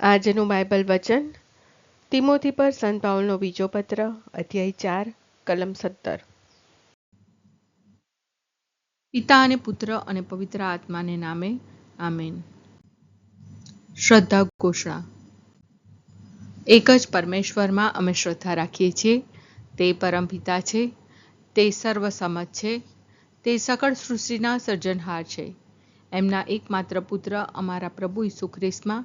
આજનું બાઇબલ વચન, તિમોથી પર સંત પાઉલનો બીજો પત્ર, અધ્યાય ચાર, કલમ સત્તર. પિતા અને પુત્ર અને પવિત્ર આત્માને નામે, આમેન. શ્રદ્ધા ઘોષણા. એક જ પરમેશ્વરમાં અમે શ્રદ્ધા રાખીએ છીએ, તે પરમ પિતા છે, તે સર્વસમજ છે, તે સકળ સૃષ્ટિના સર્જનહાર છે. એમના એકમાત્ર પુત્ર અમારા પ્રભુ ઈસુ ખ્રિસ્તમાં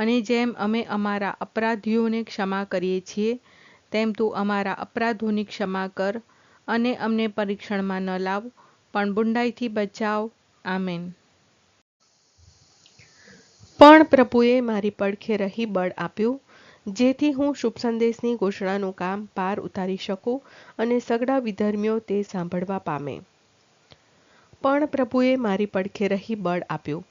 અને જેમ અમે અમારા અપરાધીઓને ક્ષમા કરીએ છીએ, તેમ તું અમારા અપરાધોની ક્ષમા કર અને અમને પરીક્ષણમાં ન લાવ, પણ બુંડાઈથી બચાવ. આમેન. પણ પ્રભુએ મારી પડખે રહી બળ આપ્યું, જેથી હું શુભ સંદેશની ઘોષણાનું કામ પાર ઉતારી શકું અને સગડા વિધર્મીઓ તે સાંભળવા પામે. પણ પ્રભુએ મારી પડખે રહી બળ આપ્યું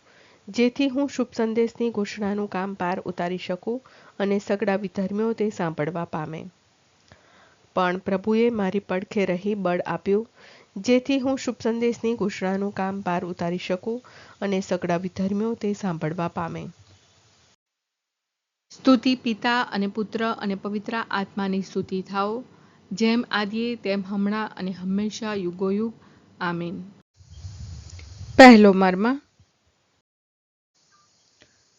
જેથી હું શુભ સંદેશની ઘોષણાનું કામ પાર ઉતારી શકું અને સગડા વિધર્મીઓ તે સાંભળવા પામે. પણ પ્રભુએ મારી પડખે રહી બળ આપ્યું જેથી હું શુભ સંદેશની ઘોષણાનું કામ પાર ઉતારી શકું અને સગડા વિધર્મીઓ તે સાંભળવા પામે. સ્તુતિ પિતા અને પુત્ર અને પવિત્ર આત્માની સ્તુતિ થાઓ જેમ આદિએ તેમ હમણાં અને હંમેશા યુગોયુગ. આમીન. પહેલો મર્મ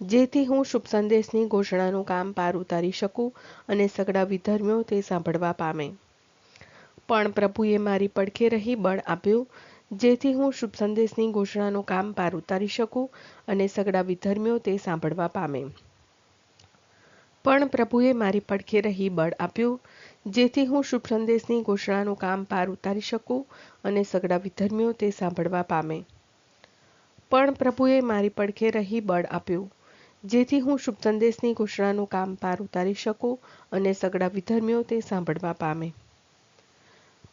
જેથી હું શુભ સંદેશની ઘોષણાનું કામ પાર ઉતારી શકું અને સગડા વિધર્મીઓ તે સાંભળવા પામે. પણ પ્રભુએ મારી પડખે રહી બળ આપ્યું, જેથી હું શુભ સંદેશની ઘોષણાનું કામ પાર ઉતારી શકું અને સગડા વિધર્મીઓ તે સાંભળવા પામે. પણ પ્રભુએ મારી પડખે રહી બળ આપ્યું, જેથી હું શુભ સંદેશની ઘોષણાનું કામ પાર ઉતારી શકું અને સગડા વિધર્મીઓ તે સાંભળવા પામે. પણ પ્રભુએ મારી પડખે રહી બળ આપ્યું જેથી હું શુભ સંદેશની ઘોષણાનું કામ પાર ઉતારી શકું અને સગડા વિધર્મીઓ તે સાંભળવા પામે.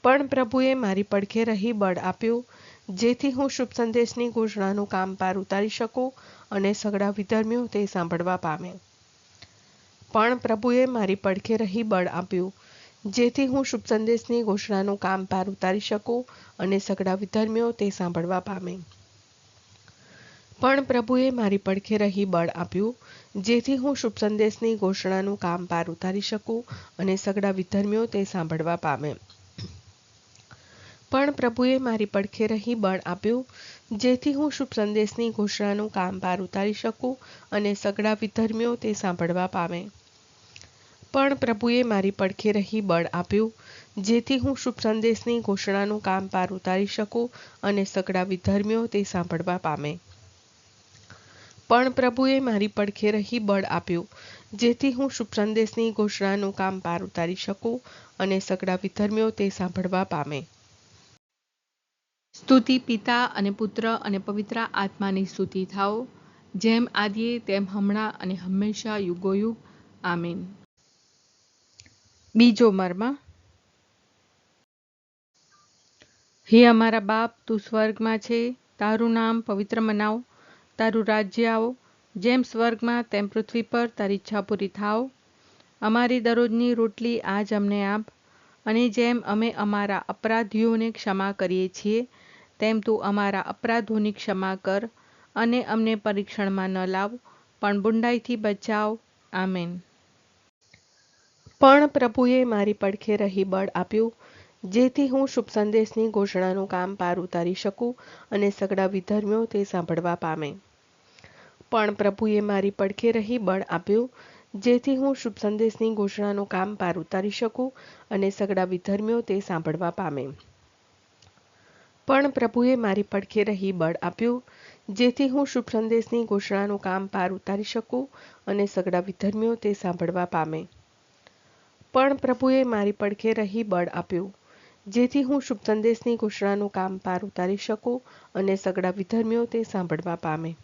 પણ પ્રભુએ મારી પડખે રહી બળ આપ્યું, જેથી હું શુભ સંદેશની ઘોષણાનું કામ પાર ઉતારી શકું અને સગડા વિધર્મીઓ તે સાંભળવા પામે. પણ પ્રભુએ મારી પડખે રહી બળ આપ્યું, જેથી હું શુભ સંદેશની ઘોષણાનું કામ પાર ઉતારી શકું અને સગડા વિધર્મીઓ તે સાંભળવા પામે. પણ પ્રભુએ મારી પડખે રહી બળ આપ્યું, જેથી હું શુભ સંદેશની ઘોષણાનું કામ પાર ઉતારી શકું અને સગડા વિધર્મીઓ તે સાંભળવા પામે. પણ પ્રભુએ મારી પડખે રહી બળ આપ્યું, જેથી હું શુભ સંદેશની ઘોષણાનું કામ પાર ઉતારી શકું અને સગડા વિધર્મીઓ તે સાંભળવા પામે. પણ પ્રભુએ મારી પડખે રહી બળ આપ્યું, જેથી હું શુભ સંદેશની ઘોષણાનું કામ પાર ઉતારી શકું અને સગડા વિધર્મીઓ તે સાંભળવા પામે. પણ પ્રભુએ મારી પડખે રહી બળ આપ્યું, જેથી હું શુભ સંદેશની ઘોષણાનું કામ પાર ઉતારી શકું અને સગડા વિધર્મીઓ તે સાંભળવા પામે. સ્તુતિ પિતા અને પુત્ર અને પવિત્ર આત્માની સ્તુતિ થાઓ, જેમ આદિએ તેમ હમણાં અને હંમેશા યુગોયુગ. આમીન. બીજો મર્મ. હે અમારા બાપ, તું સ્વર્ગમાં છે, તારું નામ પવિત્ર મનાવ તારું રાજ્ય આવો. જેમ સ્વર્ગમાં તેમ પૃથ્વી પર તારી ઈચ્છા પૂરી થાવ અમારી દરરોજની રોટલી આજ અમને આપ. અને જેમ અમે અમારા અપરાધીઓને ક્ષમા કરીએ છીએ, તેમ તું અમારા અપરાધોની ક્ષમા કર અને અમને પરીક્ષણમાં ન લાવ, પણ બુંડાઈથી બચાવ. આમેન. પણ પ્રભુએ મારી પડખે રહી બળ આપ્યું, જેથી હું શુભ સંદેશની ઘોષણાનું કામ પાર ઉતારી શકું અને સગડા વિધર્મીઓ તે સાંભળવા પામે. પણ પ્રભુએ મારી પડખે રહી બળ આપ્યું, જેથી હું શુભ સંદેશની ઘોષણાનું કામ પાર ઉતારી શકું અને સગડા વિધર્મીઓ તે સાંભળવા પામે. પણ પ્રભુએ મારી પડખે રહી બળ આપ્યું, જેથી હું શુભ સંદેશની ઘોષણાનું કામ પાર ઉતારી શકું અને સગડા વિધર્મીઓ તે સાંભળવા પામે. પણ પ્રભુએ મારી પડખે રહી બળ આપ્યું, જેથી હું શુભ સંદેશની ઘોષણાનું કામ પાર ઉતારી શકું અને સગડા વિધર્મીઓ તે સાંભળવા પામે.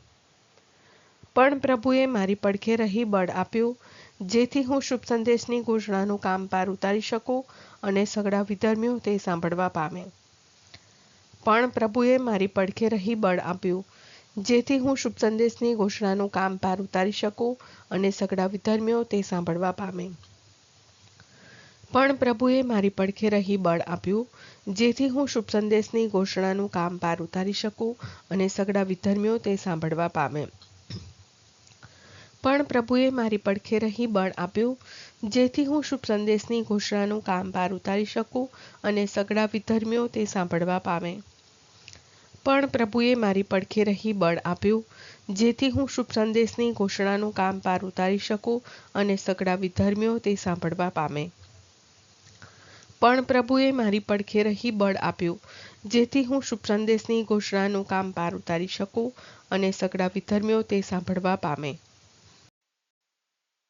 પણ પ્રભુએ મારી પડખે રહી બળ આપ્યું, જેથી હું શુભ સંદેશની ઘોષણાનું કામ પાર ઉતારી શકું અને સગડા વિધર્મીઓ તે સાંભળવા પામે. પણ પ્રભુએ મારી પડખે રહી બળ આપ્યું, જેથી હું શુભ સંદેશની ઘોષણાનું કામ પાર ઉતારી શકું અને સગડા વિધર્મીઓ તે સાંભળવા પામે. પણ પ્રભુએ મારી પડખે રહી બળ આપ્યું, જેથી હું શુભ સંદેશની ઘોષણાનું કામ પાર ઉતારી શકું અને સગડા વિધર્મીઓ તે સાંભળવા પામે. પણ પ્રભુએ મારી પડખે રહી બળ આપ્યું, જેથી હું શુભ સંદેશની ઘોષણાનું કામ પાર ઉતારી શકું અને સગડા વિધર્મીઓ તે સાંભળવા પામે. પણ પ્રભુએ મારી પડખે રહી બળ આપ્યું, જેથી હું શુભ સંદેશની ઘોષણાનું કામ પાર ઉતારી શકું અને સગડા વિધર્મીઓ તે સાંભળવા પામે. પણ પ્રભુએ મારી પડખે રહી બળ આપ્યું, જેથી હું શુભ સંદેશની ઘોષણાનું કામ પાર ઉતારી શકું અને સગડા વિધર્મીઓ તે સાંભળવા પામે.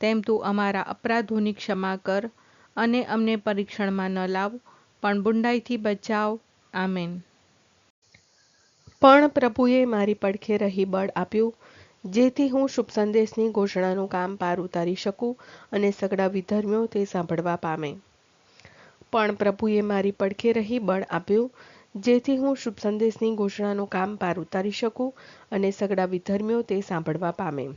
તેમ તું અમારા અપરાધોની ક્ષમા કર અને અમને પરીક્ષણમાં ન લાવ, પણ બુંડાઈથી બચાવ. આમેન. પણ પ્રભુએ મારી પડખે રહી બળ આપ્યું, જેથી હું શુભ સંદેશની ઘોષણાનું કામ પાર ઉતારી શકું અને સગડા વિધર્મીઓ તે સાંભળવા પામે. પણ પ્રભુએ મારી પડખે રહી બળ આપ્યું, જેથી હું શુભ સંદેશની ઘોષણાનું કામ પાર ઉતારી શકું અને સગડા વિધર્મીઓ તે સાંભળવા પામે.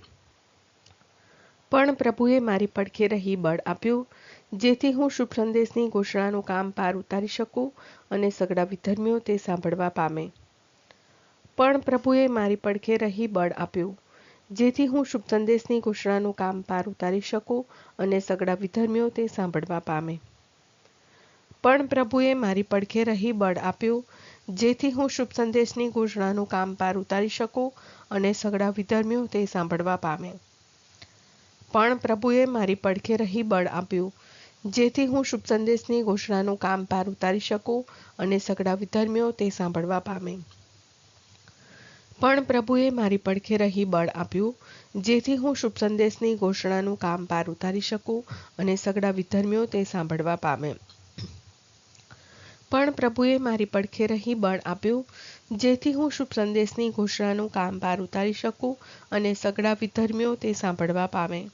પણ પ્રભુએ મારી પડખે રહી બળ આપ્યું, જેથી હું શુભ સંદેશની ઘોષણાનું કામ પાર ઉતારી શકું અને સગડા વિધર્મીઓ તે સાંભળવા પામે. પણ પ્રભુએ મારી પડખે રહી બળ આપ્યું, જેથી હું શુભ સંદેશની ઘોષણાનું કામ પાર ઉતારી શકું અને સગડા વિધર્મીઓ તે સાંભળવા પામે. પણ પ્રભુએ મારી પડખે રહી બળ આપ્યું, જેથી હું શુભ સંદેશની ઘોષણાનું કામ પાર ઉતારી શકું અને સગડા વિધર્મીઓ તે સાંભળવા પામે. પણ પ્રભુએ મારી પડખે રહી બળ આપ્યું, જેથી હું શુભ સંદેશની ઘોષણાનું કામ પાર ઉતારી શકું અને સગડા વિધર્મીઓ તે સાંભળવા પામે. પણ પ્રભુએ મારી પડખે રહી બળ આપ્યું, જેથી હું શુભ સંદેશની ઘોષણાનું કામ પાર ઉતારી શકું અને સગડા વિધર્મીઓ તે સાંભળવા પામે. પણ પ્રભુએ મારી પડખે રહી બળ આપ્યું, જેથી હું શુભ સંદેશની ઘોષણાનું કામ પાર ઉતારી શકું અને સગડા વિધર્મીઓ તે સાંભળવા પામે.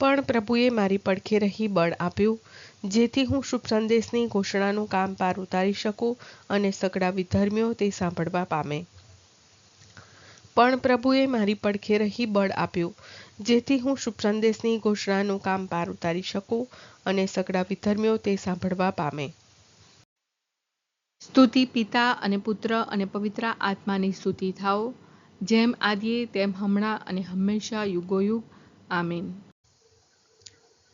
પણ પ્રભુએ મારી પડખે રહી બળ આપ્યું, જેથી હું શુભ સંદેશની ઘોષણાનું કામ પાર ઉતારી શકું અને સગડા વિધર્મીઓ તે સાંભળવા પામે. પણ પ્રભુએ મારી પડખે રહી બળ આપ્યું, જેથી હું શુભ સંદેશની ઘોષણાનું કામ પાર ઉતારી શકું અને સગડા વિધર્મીઓ તે સાંભળવા પામે. સ્તુતિ પિતા અને પુત્ર અને પવિત્ર આત્માની સ્તુતિ થાઓ, જેમ આદિએ તેમ હમણાં અને હંમેશા યુગોયુગ. આમીન.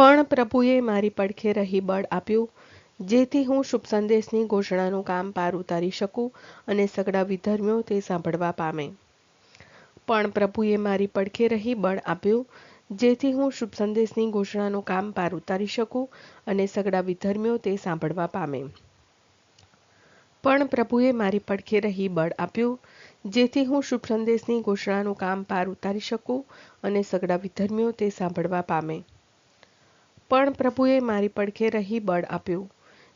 પણ પ્રભુએ મારી પડખે રહી બળ આપ્યું, જેથી હું શુભ સંદેશની ઘોષણાનું કામ પાર ઉતારી શકું અને સગડા વિધર્મીઓ તે સાંભળવા પામે. પણ પ્રભુએ મારી પડખે રહી બળ આપ્યું, જેથી હું શુભ સંદેશની ઘોષણાનું કામ પાર ઉતારી શકું અને સગડા વિધર્મીઓ તે સાંભળવા પામે. પણ પ્રભુએ મારી પડખે રહી બળ આપ્યું, જેથી હું શુભ સંદેશની ઘોષણાનું કામ પાર ઉતારી શકું અને સગડા વિધર્મીઓ તે સાંભળવા પામે. પણ પ્રભુએ મારી પડખે રહી બળ આપ્યું,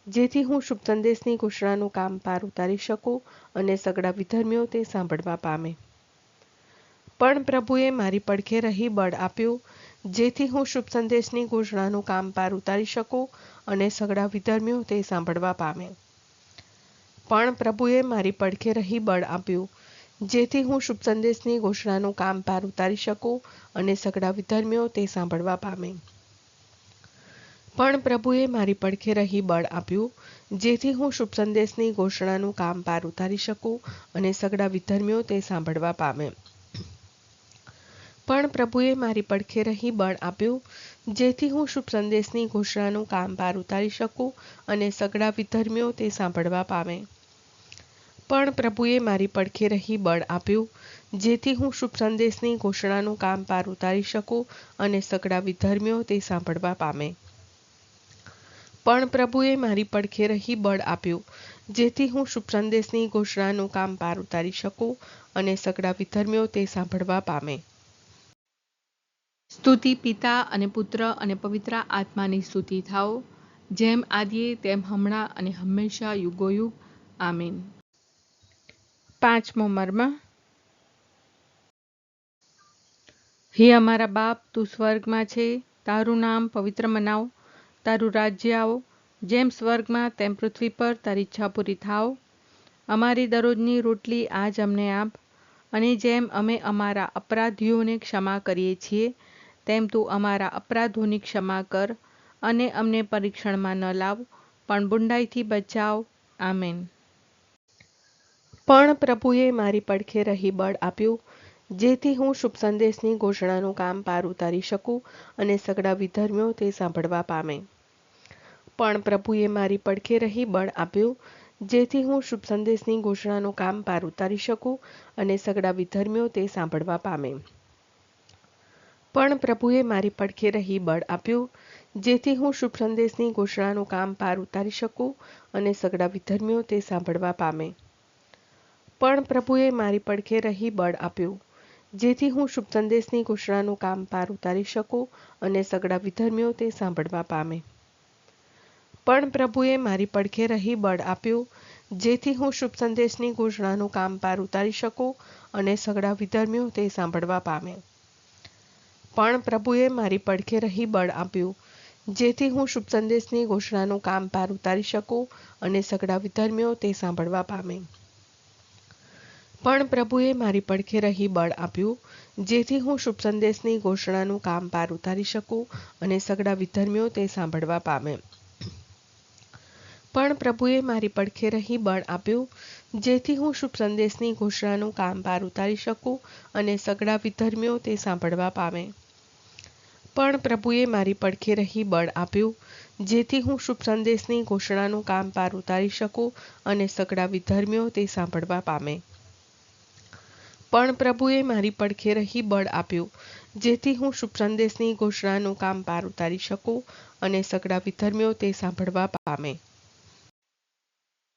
જેથી હું શુભ સંદેશની ઘોષણાનું કામ પાર ઉતારી શકું અને સગડા વિધર્મીઓ તે સાંભળવા પામે. પણ પ્રભુએ મારી પડખે રહી બળ આપ્યું, જેથી હું શુભ સંદેશની ઘોષણાનું કામ પાર ઉતારી શકું અને સગડા વિધર્મીઓ તે સાંભળવા પામે. પણ પ્રભુએ મારી પડખે રહી બળ આપ્યું, જેથી હું શુભ સંદેશની ઘોષણાનું કામ પાર ઉતારી શકું અને સગડા વિધર્મીઓ તે સાંભળવા પામે. પણ પ્રભુએ મારી પડખે રહી બળ આપ્યું, જેથી હું શુભ સંદેશની ઘોષણાનું કામ પાર ઉતારી શકું અને સગડા વિધર્મીઓ તે સાંભળવા પામે. પણ પ્રભુએ મારી પડખે રહી બળ આપ્યું, જેથી હું શુભ સંદેશની ઘોષણાનું કામ પાર ઉતારી શકું અને સગડા વિધર્મીઓ તે સાંભળવા પામે. પણ પ્રભુએ મારી પડખે રહી બળ આપ્યું, જેથી હું શુભ સંદેશની ઘોષણાનું કામ પાર ઉતારી શકું અને સગડા વિધર્મીઓ તે સાંભળવા પામે. પણ પ્રભુએ મારી પડખે રહી બળ આપ્યું જેથી હું શુભ સંદેશની ઘોષણાનું કામ પાર ઉતારી શકું અને સગડા વિધર્મીઓ તે સાંભળવા પામે. સ્તુતિ પિતા અને પુત્ર અને પવિત્ર આત્માની સ્તુતિ થાઓ જેમ આદિએ તેમ હમણાં અને હંમેશા યુગોયુગ. આમીન. પાંચમો મર્મ. હે અમારા બાપ તું સ્વર્ગમાં છે તારું નામ પવિત્ર મનાવ. તારું રાજ્ય આવો. જેમ સ્વર્ગમાં તેમ પૃથ્વી પર તારી ઈચ્છા પૂરી થાવ અમારી દરરોજની રોટલી આજ અમને આપ. અને જેમ અમે અમારા અપરાધીઓને ક્ષમા કરીએ છીએ, તેમ તું અમારા અપરાધોની ક્ષમા કર અને અમને પરીક્ષણમાં ન લાવ, પણ બુંડાઈથી બચાવ. આમેન. પણ પ્રભુએ મારી પડખે રહી બળ આપ્યું, જેથી હું શુભ સંદેશની ઘોષણાનું કામ પાર ઉતારી શકું અને સગડા વિધર્મીઓ તે સાંભળવા પામે. પણ પ્રભુએ મારી પડખે રહી બળ આપ્યું, જેથી હું શુભ સંદેશની ઘોષણાનું કામ પાર ઉતારી શકું અને સગડા વિધર્મીઓ તે સાંભળવા પામે. પણ પ્રભુએ મારી પડખે રહી બળ આપ્યું, જેથી હું શુભ સંદેશની ઘોષણાનું કામ પાર ઉતારી શકું અને સગડા વિધર્મીઓ તે સાંભળવા પામે. પણ પ્રભુએ મારી પડખે રહી બળ આપ્યું, જેથી હું શુભ સંદેશની ઘોષણાનું કામ પાર ઉતારી શકું અને સગડા વિધર્મીઓ તે સાંભળવા પામે. પણ પ્રભુએ મારી પડખે રહી બળ આપ્યું, જેથી હું શુભ સંદેશની ઘોષણાનું કામ પાર ઉતારી શકું અને સગડા વિધર્મીઓ તે સાંભળવા પામે. પણ પ્રભુએ મારી પડખે રહી બળ આપ્યું, જેથી હું શુભ સંદેશની ઘોષણાનું કામ પાર ઉતારી શકું અને સગડા વિધર્મીઓ તે સાંભળવા પામે. પણ પ્રભુએ મારી પડખે રહી બળ આપ્યું, જેથી હું શુભ સંદેશની ઘોષણાનું કામ પાર ઉતારી શકું અને સગડા વિધર્મીઓ તે સાંભળવા પામે. પણ પ્રભુએ મારી પડખે રહી બળ આપ્યું, જેથી હું શુભ સંદેશની ઘોષણાનું કામ પાર ઉતારી શકું અને સગડા વિધર્મીઓ તે સાંભળવા પામે. પણ પ્રભુએ મારી પડખે રહી બળ આપ્યું, જેથી હું શુભ સંદેશની ઘોષણાનું કામ પાર ઉતારી શકું અને સગડા વિધર્મીઓ તે સાંભળવા પામે. પણ પ્રભુએ મારી પડખે રહી બળ આપ્યું, જેથી હું શુભ સંદેશની ઘોષણાનું કામ પાર ઉતારી શકું અને સગડા વિધર્મીઓ તે સાંભળવા પામે.